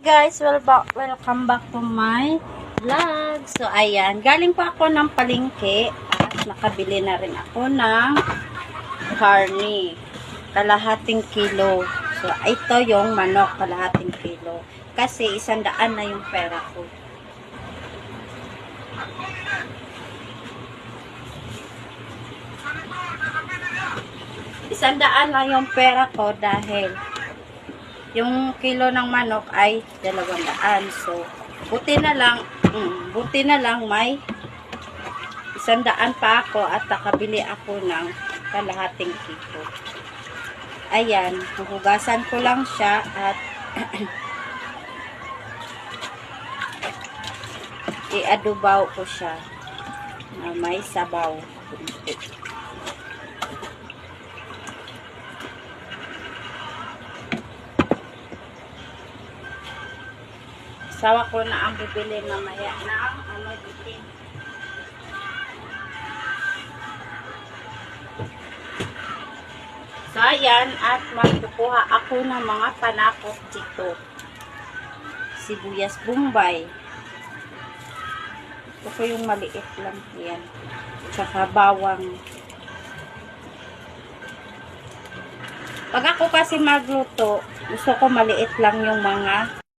guys, welcome, welcome back to my vlog. So, ayan. Galing pa ako ng palengke at nakabili na rin ako ng carne. Kalahating kilo. So, ito yung manok, kalahating kilo. Kasi isang daan na yung pera ko. Isang daan na yung pera ko dahil yung kilo ng manok ay dalawang daan. So, buti na lang, mm, buti na lang may isang daan pa ako at nakabili ako ng kalahating kilo. Ayan, huhugasan ko lang siya at iadubaw ko siya na may sabaw. Sawa ko na ang bibili mamaya na ano bibili. So, ayan, at magkukuha ako ng mga panakot dito. Sibuyas Bombay. Ito ko yung maliit lang. Yan. Tsaka bawang. Pag ako kasi magluto, gusto ko maliit lang yung mga